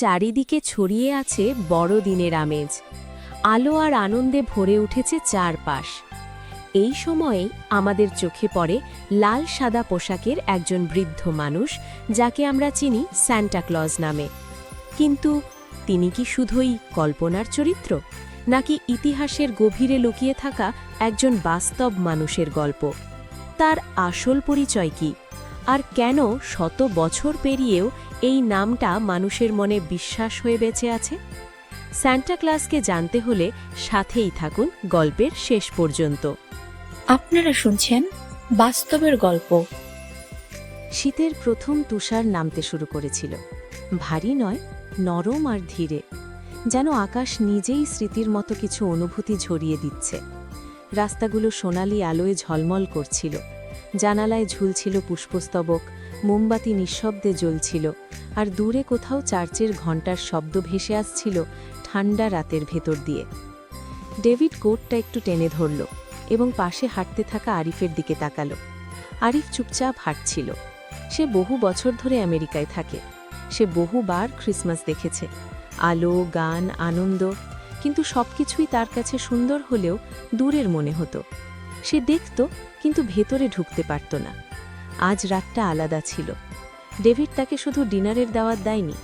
চারিদিকে ছড়িয়ে আছে বড়দিনের আমেজ। আলো আর আনন্দে ভরে উঠেছে চারপাশ। এই সময়ে আমাদের চোখে পড়ে লাল সাদা পোশাকের একজন বৃদ্ধ মানুষ, যাকে আমরা চিনি স্যান্টাক্লজ নামে। কিন্তু তিনি কি শুধুই কল্পনার চরিত্র, নাকি ইতিহাসের গভীরে লুকিয়ে থাকা একজন বাস্তব মানুষের গল্প? তার আসল পরিচয় কি? আর কেন শত বছর পেরিয়েও এই নামটা মানুষের মনে বিশ্বাস হয়ে বেঁচে আছে? স্যান্টা ক্লাসকে জানতে হলে সাথেই থাকুন গল্পের শেষ পর্যন্ত। আপনারা শুনছেন বাস্তবের গল্প। শীতের প্রথম তুষার নামতে শুরু করেছিল। ভারী নয় নরম আর ধীরে। যেন আকাশ নিজেই স্মৃতির মতো কিছু অনুভূতি ঝরিয়ে দিচ্ছে। রাস্তাগুলো সোনালি আলোয় ঝলমল করছিল। জানালায় ঝুলছিল পুষ্পস্তবক, মোমবাতি নিঃশব্দে জ্বলছিল, আর দূরে কোথাও চার্চের ঘণ্টার শব্দ ভেসে আসছিল ঠান্ডা রাতের ভেতর দিয়ে। ডেভিড কোটটা একটু টেনে ধরল এবং পাশে হাঁটতে থাকা আরিফের দিকে তাকালো। আরিফ চুপচাপ হাঁটছিল। সে বহু বছর ধরে আমেরিকায় থাকে। সে বহুবার ক্রিসমাস দেখেছে। আলো, গান, আনন্দ, কিন্তু সবকিছুই তার কাছে সুন্দর হলেও দূরের মনে হতো। সে দেখত কিন্তু ভেতরে ঢুকতে পারত না। আজ রাতটা আলাদা ছিল। ডেভিড তাকে শুধু ডিনারের দাওয়াত দেয়নি,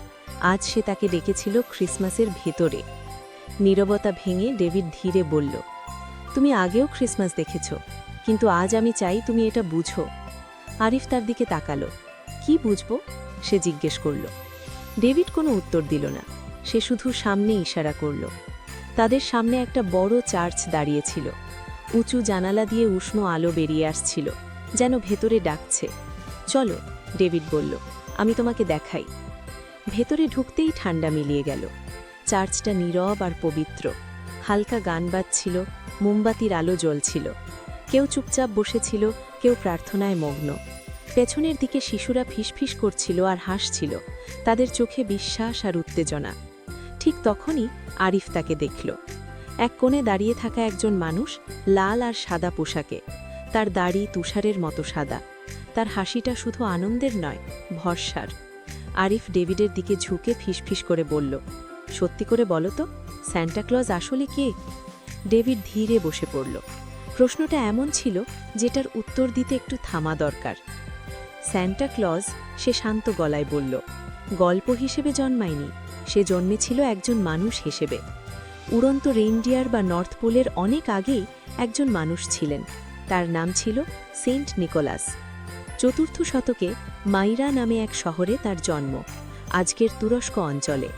আজ সে তাকে ডেকেছিল ক্রিসমাসের ভেতরে। নীরবতা ভেঙে ডেভিড ধীরে বলল, তুমি আগেও ক্রিসমাস দেখেছ, কিন্তু আজ আমি চাই তুমি এটা বুঝো। আরিফ তার দিকে তাকালো, কি বুঝব? সে জিজ্ঞেস করল। ডেভিড কোনো উত্তর দিল না, সে শুধু সামনে ইশারা করল। তাদের সামনে একটা বড় চার্চ দাঁড়িয়েছিল উঁচু জানালা দিয়ে উষ্ণ আলো বেরিয়ে আসছিল, যেন ভেতরে ডাকছে। চলো, ডেভিড বলল, আমি তোমাকে দেখাই। ভেতরে ঢুকতেই ঠান্ডা মিলিয়ে গেল। চার্চটা নীরব আর পবিত্র। হালকা গান বাজছিল, মোমবাতির আলো জ্বলছিল। কেউ চুপচাপ বসেছিল, কেউ প্রার্থনায় মগ্ন। পেছনের দিকে শিশুরা ফিসফিস করছিল আর হাসছিল, তাদের চোখে বিশ্বাস আর উত্তেজনা। ঠিক তখনই আরিফ তাকে দেখল। এক কোণে দাঁড়িয়ে থাকা একজন মানুষ লাল আর সাদা পোশাকে। তার দাড়ি তুষারের মতো সাদা। তার হাসিটা শুধু আনন্দের নয়, ভরসার। আরিফ ডেভিডের দিকে ঝুঁকে ফিসফিস করে বলল, সত্যি করে বলো তো স্যান্টাক্লজ আসলে কে? ডেভিড ধীরে বসে পড়ল। প্রশ্নটা এমন ছিল যেটার উত্তর দিতে একটু থামা দরকার। স্যান্টা ক্লজ সে শান্ত গলায় বলল, গল্প হিসেবে জন্মায়নি। সে জন্মেছিল একজন মানুষ হিসেবে। উড়ন্ত রেইনডিয়ার বা নর্থ পোলের অনেক আগেই একজন মানুষ ছিলেন। তার নাম ছিল সেন্ট নিকোলাস চতুর্থ শতকে মাইরা নামে এক শহরে তার জন্ম, আজকের তুরস্ক অঞ্চলে।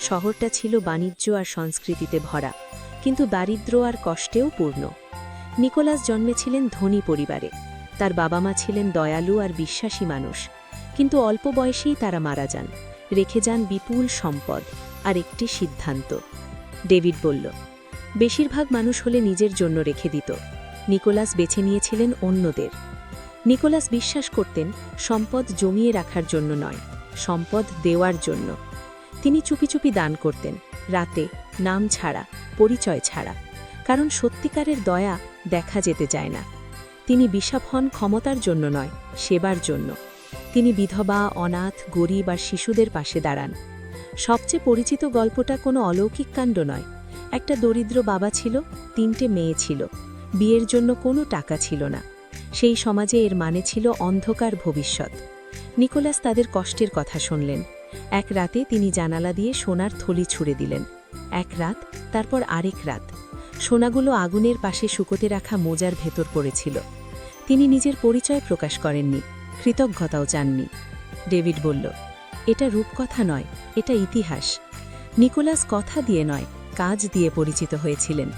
শহরটা ছিল বাণিজ্য আর সংস্কৃতিতে ভরা, কিন্তু দারিদ্র আর কষ্টেও পূর্ণ। নিকোলাস জন্মেছিলেন ধনী পরিবারে। তার বাবা মা ছিলেন দয়ালু আর বিশ্বাসী মানুষ, কিন্তু অল্প বয়সেই তারা মারা যান। রেখে যান বিপুল সম্পদ আর একটি সিদ্ধান্ত। ডেভিড বলল, বেশিরভাগ মানুষ হলে নিজের জন্য রেখে দিত। নিকোলাস বেছে নিয়েছিলেন অন্যদের। নিকোলাস বিশ্বাস করতেন, সম্পদ জমিয়ে রাখার জন্য নয়, সম্পদ দেওয়ার জন্য। তিনি চুপি চুপি দান করতেন, রাতে নাম ছাড়া, পরিচয় ছাড়া। কারণ সত্যিকারের দয়া দেখা যেতে যায় না। তিনি বিষাপ হন ক্ষমতার জন্য নয়, সেবার জন্য। তিনি বিধবা, অনাথ, গরিব আর শিশুদের পাশে দাঁড়ান। সবচেয়ে পরিচিত গল্পটা কোনো অলৌকিক কাণ্ড নয়। একটা দরিদ্র বাবা ছিল, তিনটে মেয়ে ছিল। বিয়ের জন্য কোনো টাকা ছিল না। সেই সমাজে এর মানে ছিল অন্ধকার ভবিষ্যৎ। নিকোলাস তাদের কষ্টের কথা শুনলেন। এক রাতে তিনি জানালা দিয়ে সোনার থলি ছুড়ে দিলেন। এক রাত, তারপর আরেক রাত। সোনাগুলো আগুনের পাশে শুকোতে রাখা মোজার ভেতর পড়েছিল। তিনি নিজের পরিচয় প্রকাশ করেননি, কৃতজ্ঞতাও চাননি। ডেভিড বলল এটা রূপকথা নয়, এটা ইতিহাস। নিকোলাস কথা দিয়ে নয়, কাজ দিয়ে পরিচিত হয়েছিলেন।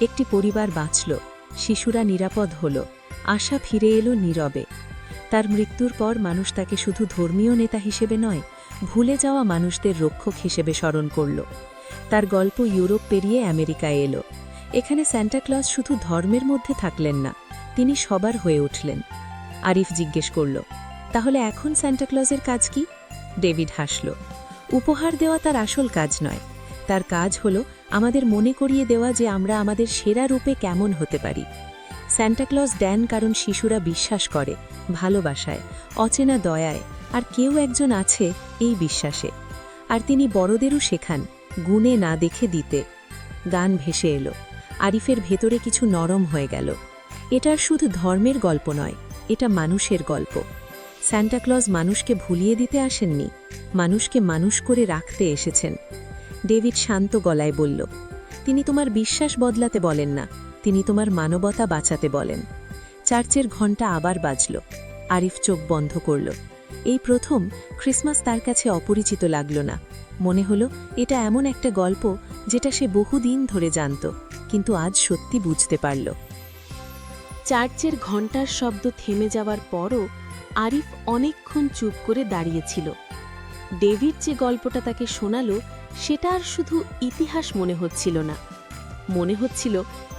একটি পরিবার বাঁচল, শিশুরা নিরাপদ হল, আশা ফিরে এলো নীরবে। তার মৃত্যুর পর মানুষ তাকে শুধু ধর্মীয় নেতা হিসেবে নয়, ভুলে যাওয়া মানুষদের রক্ষক হিসেবে স্মরণ করল। তার গল্প ইউরোপ পেরিয়ে আমেরিকায় এলো। এখানে স্যান্টাক্লজ শুধু ধর্মের মধ্যে থাকলেন না, তিনি সবার হয়ে উঠলেন। আরিফ জিজ্ঞেস করল, তাহলে এখন স্যান্টাক্লজের কাজ কি? ডেভিড হাসল। উপহার দেওয়া তার আসল কাজ নয়। তার কাজ হল আমাদের মনে করিয়ে দেওয়া যে আমরা আমাদের সেরা রূপে কেমন হতে পারি। স্যান্টাক্লজ দেন কারণ শিশুরা বিশ্বাস করে, ভালোবাসায়, অচেনা দয়ায়, আর কেউ একজন আছে এই বিশ্বাসে। আর তিনি বড়দেরও শেখান, গুণে না দেখে দিতে। গান ভেসে এলো, আরিফের ভেতরে কিছু নরম হয়ে গেল। এটার শুধু ধর্মের গল্প নয়, এটা মানুষের গল্প। স্যান্টাক্লজ মানুষকে ভুলিয়ে দিতে আসেননি, মানুষকে মানুষ করে রাখতে এসেছেন। ডেভিড শান্ত গলায় বলল, তিনি তোমার বিশ্বাস বদলাতে বলেন না, তিনি তোমার মানবতা বাঁচাতে বলেন। চার্চের ঘণ্টা আবার বাজল। আরিফ চোখ বন্ধ করল। এই প্রথম ক্রিসমাস তার কাছে অপরিচিত লাগল না। মনে হলো, এটা এমন একটা গল্প যেটা সে বহুদিন ধরে জানত, কিন্তু আজ সত্যি বুঝতে পারল। চার্চের ঘণ্টার শব্দ থেমে যাওয়ার পরও আরিফ অনেকক্ষণ চুপ করে দাঁড়িয়েছিল। ডেভিড যে গল্পটা তাকে শোনালো, সেটা আর শুধু ইতিহাস মনে হচ্ছিল না। মনে হচ্ছিল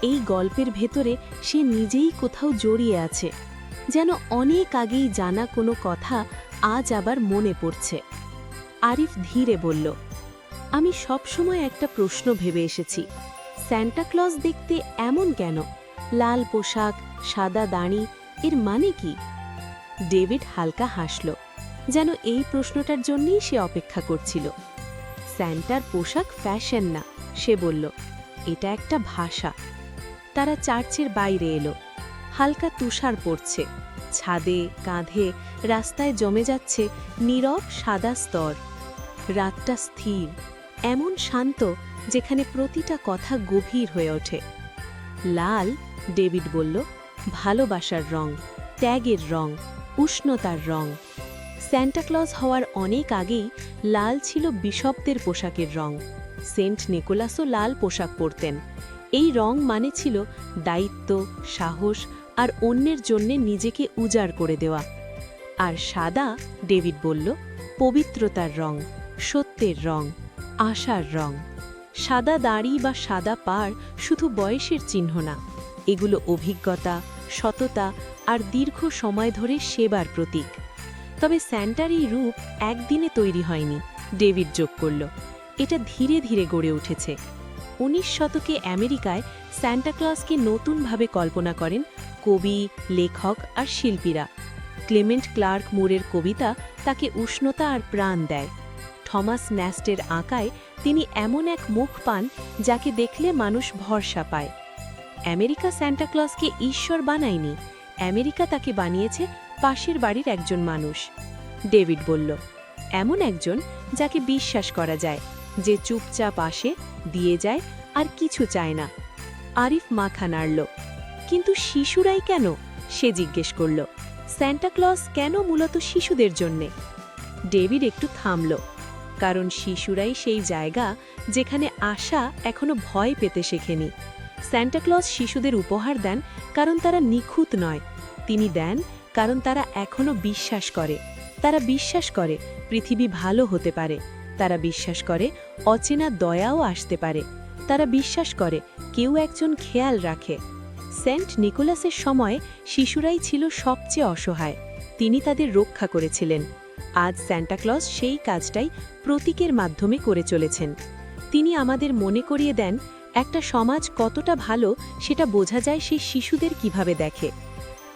এই গল্পের ভেতরে সে নিজেই কোথাও জড়িয়ে আছে, যেন অনেক আগেই জানা কোনো কথা আজ আবার মনে পড়ছে। আরিফ ধীরে বলল, আমি সবসময় একটা প্রশ্ন ভেবে এসেছি। স্যান্টাক্লজ দেখতে এমন কেন? লাল পোশাক, সাদা দাড়ি, এর মানে কি? ডেভিড হালকা হাসল, যেন এই প্রশ্নটার জন্যই সে অপেক্ষা করছিল। স্যান্টার পোশাক ফ্যাশন না, সে বলল, এটা একটা ভাষা। তারা চার্চের বাইরে এলো। হালকা তুষার পড়ছে, ছাদে, কাঁধে, রাস্তায় জমে যাচ্ছে নীরব সাদা স্তর। রাতটা স্থির, এমন শান্ত যেখানে প্রতিটা কথা গভীর হয়ে ওঠে। লাল, ডেভিড বলল, ভালোবাসার রং, ত্যাগের রং। উষ্ণতার রং। স্যান্টাক্লজ হওয়ার অনেক আগেই লাল ছিল বিশপদের পোশাকের রং। সেন্ট নিকোলাসও লাল পোশাক পরতেন। এই রং মানে ছিল দায়িত্ব, সাহস আর অন্যের জন্যে নিজেকে উজাড় করে দেওয়া। আর সাদা, ডেভিড বলল, পবিত্রতার রং, সত্যের রং, আশার রং। সাদা দাড়ি বা সাদা পাড় শুধু বয়সের চিহ্ন না, এগুলো অভিজ্ঞতা সততা আর দীর্ঘ সময় ধরে সেবার প্রতীক। তবে স্যান্টার এই রূপ একদিনে তৈরি হয়নি, ডেভিড যোগ করল। এটা ধীরে ধীরে গড়ে উঠেছে। উনিশ শতকে আমেরিকায় স্যান্টাক্লজকে নতুনভাবে কল্পনা করেন কবি, লেখক আর শিল্পীরা। ক্লেমেন্ট ক্লার্ক মুরের কবিতা তাকে উষ্ণতা আর প্রাণ দেয়। থমাস ন্যাস্টের আঁকায় তিনি এমন এক মুখ পান যাকে দেখলে মানুষ ভরসা পায়। আমেরিকা স্যান্টাক্লজকে ঈশ্বর বানায়নি, আমেরিকা তাকে বানিয়েছে পাশের বাড়ির একজন মানুষ। ডেভিড বলল, এমন একজন যাকে বিশ্বাস করা যায়, যে চুপচাপ আসে, দিয়ে যায় আর কিছু চায় না। আরিফ মাখা নাড়ল, কিন্তু শিশুরাই কেন? সে জিজ্ঞেস করল স্যান্টাক্লজ কেন মূলত শিশুদের জন্যে? ডেভিড একটু থামল, কারণ শিশুরাই সেই জায়গা যেখানে আশা এখনও ভয় পেতে শেখেনি। স্যান্টাক্লজ শিশুদের উপহার দেন কারণ তারা নিখুঁত নয়। তিনি দেন কারণ তারা এখনও বিশ্বাস করে। তারা বিশ্বাস করে পৃথিবী ভালো হতে পারে। তারা বিশ্বাস করে অচেনা দয়াও আসতে পারে। তারা বিশ্বাস করে কেউ একজন খেয়াল রাখে। সেন্ট নিকোলাসের সময় শিশুরাই ছিল সবচেয়ে অসহায়। তিনি তাদের রক্ষা করেছিলেন। আজ স্যান্টাক্লজ সেই কাজটাই প্রতীকের মাধ্যমে করে চলেছেন। তিনি আমাদের মনে করিয়ে দেন একটা সমাজ কতটা ভালো সেটা বোঝা যায় সেই শিশুদের কীভাবে দেখে।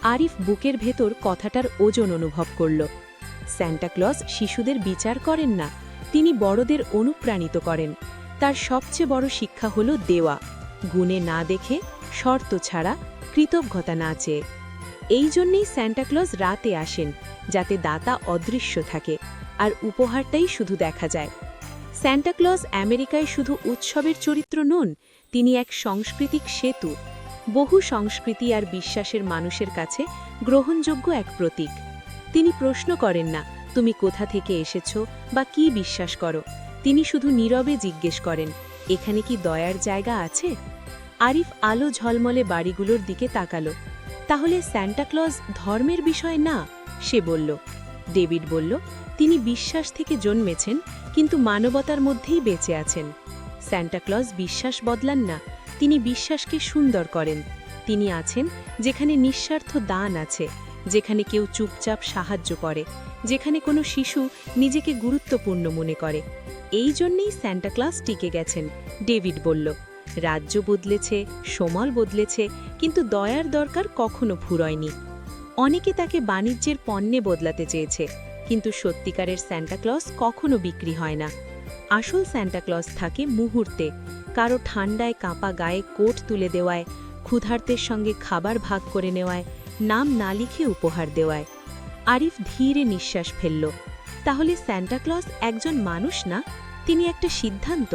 আরিফ বুকের ভেতর কথাটার ওজন অনুভব করল। স্যান্টাক্লজ শিশুদের বিচার করেন না, তিনি বড়দের অনুপ্রাণিত করেন। তার সবচেয়ে বড় শিক্ষা হল দেওয়া। গুণে না দেখে, শর্ত ছাড়া, কৃতজ্ঞতা না চেয়ে। এই জন্যেই স্যান্টাক্লজ রাতে আসেন, যাতে দাতা অদৃশ্য থাকে, আর উপহারটাই শুধু দেখা যায়। স্যান্টাক্লজ আমেরিকায় শুধু উৎসবের চরিত্র নন, তিনি এক সাংস্কৃতিক সেতু। বহু সংস্কৃতি আর বিশ্বাসের মানুষের কাছে গ্রহণযোগ্য এক প্রতীক। তিনি প্রশ্ন করেন না, তুমি কোথা থেকে এসেছ বা কি বিশ্বাস করো? তিনি শুধু নীরবে জিজ্ঞেস করেন, এখানে কি দয়ার জায়গা আছে? আরিফ আলো ঝলমলে বাড়িগুলোর দিকে তাকালো। তাহলে স্যান্টাক্লজ ধর্মের বিষয় না? সে বলল। ডেভিড বলল, তিনি বিশ্বাস থেকে জন্মেছেন কিন্তু মানবতার মধ্যেই বেঁচে আছেন। স্যান্টাক্লজ বিশ্বাস বদলান না, তিনি বিশ্বাসকে সুন্দর করেন। তিনি আছেন যেখানে নিঃস্বার্থ দান আছে, যেখানে কেউ চুপচাপ সাহায্য করে, যেখানে কোনো শিশু নিজেকে গুরুত্বপূর্ণ মনে করে। এই জন্যেই স্যান্টাক্লাস টিকে গেছেন, ডেভিড বলল। রাজ্য বদলেছে, সমল বদলেছে, কিন্তু দয়ার দরকার কখনো ফুরয়নি। অনেকে তাকে বাণিজ্যের পণ্যে বদলাতে চেয়েছে। কিন্তু সত্যিকারের স্যান্টাক্লজ কখনো বিক্রি হয় না। আসল স্যান্টাক্লজ থাকে মুহূর্তে, কারও ঠান্ডায় কাঁপা গায়ে কোট তুলে দেওয়ায়, ক্ষুধার্তের সঙ্গে খাবার ভাগ করে নেওয়ায়, নাম না লিখে উপহার দেওয়ায়। আরিফ ধীরে নিঃশ্বাস ফেলল, তাহলে স্যান্টাক্লজ একজন মানুষ না? তিনি একটা সিদ্ধান্ত?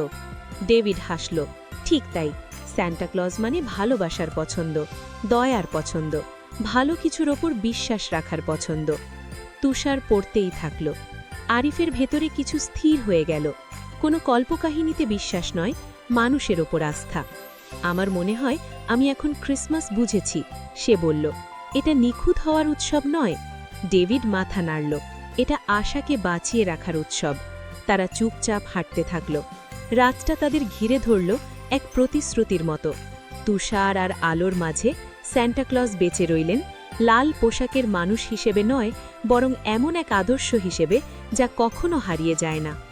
ডেভিড হাসল, ঠিক তাই স্যান্টাক্লজ মানে ভালোবাসার পছন্দ, দয়ার পছন্দ, ভালো কিছুর ওপর বিশ্বাস রাখার পছন্দ। তুষার পড়তেই থাকল। আরিফের ভেতরে কিছু স্থির হয়ে গেল। কোনো কল্পকাহিনীতে বিশ্বাস নয়, মানুষের ওপর আস্থা। আমার মনে হয় আমি এখন ক্রিসমাস বুঝেছি, সে বলল। এটা নিখুঁত হওয়ার উৎসব নয়। ডেভিড মাথা নাড়ল। এটা আশাকে বাঁচিয়ে রাখার উৎসব। তারা চুপচাপ হাঁটতে থাকল। রাতটা তাদের ঘিরে ধরল এক প্রতিশ্রুতির মতো। তুষার আর আলোর মাঝে স্যান্টাক্লজ বেঁচে রইলেন লাল পোশাকের মানুষ হিসেবে নয়, বরং এমন এক আদর্শ হিসেবে যা কখনো হারিয়ে যায় না।